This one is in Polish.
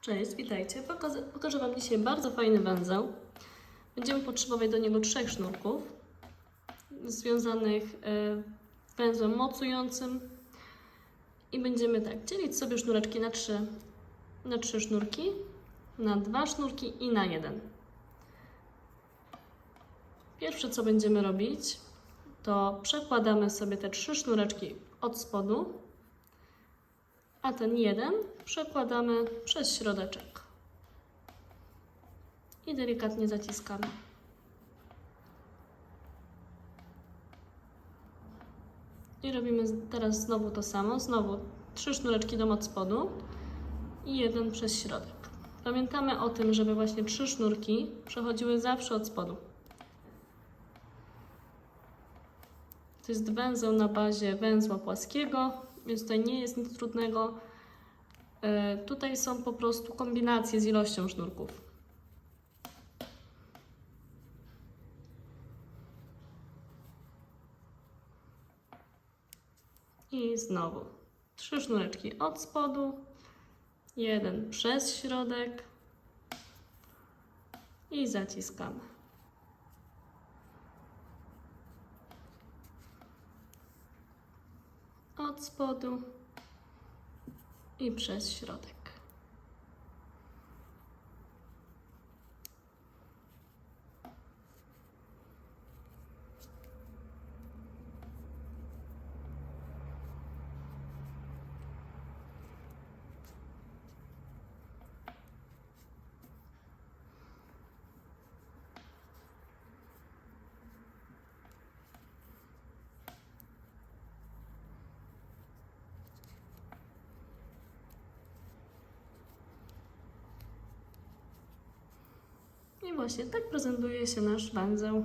Cześć, witajcie. Pokażę, pokażę Wam dzisiaj bardzo fajny węzeł. Będziemy potrzebować do niego trzech sznurków związanych e, węzłem mocującym i będziemy tak dzielić sobie sznureczki na trzy, na trzy sznurki, na dwa sznurki i na jeden. Pierwsze co będziemy robić, to przekładamy sobie te trzy sznureczki od spodu a ten jeden przekładamy przez środeczek i delikatnie zaciskamy. I robimy teraz znowu to samo, znowu trzy sznureczki dom od spodu i jeden przez środek. Pamiętamy o tym, żeby właśnie trzy sznurki przechodziły zawsze od spodu. To jest węzeł na bazie węzła płaskiego, więc tutaj nie jest nic trudnego. E, Tutaj są po prostu kombinacje z ilością sznurków. I znowu trzy sznureczki od spodu, jeden przez środek i zaciskamy. Od spodu i przez środek. I właśnie tak prezentuje się nasz węzeł.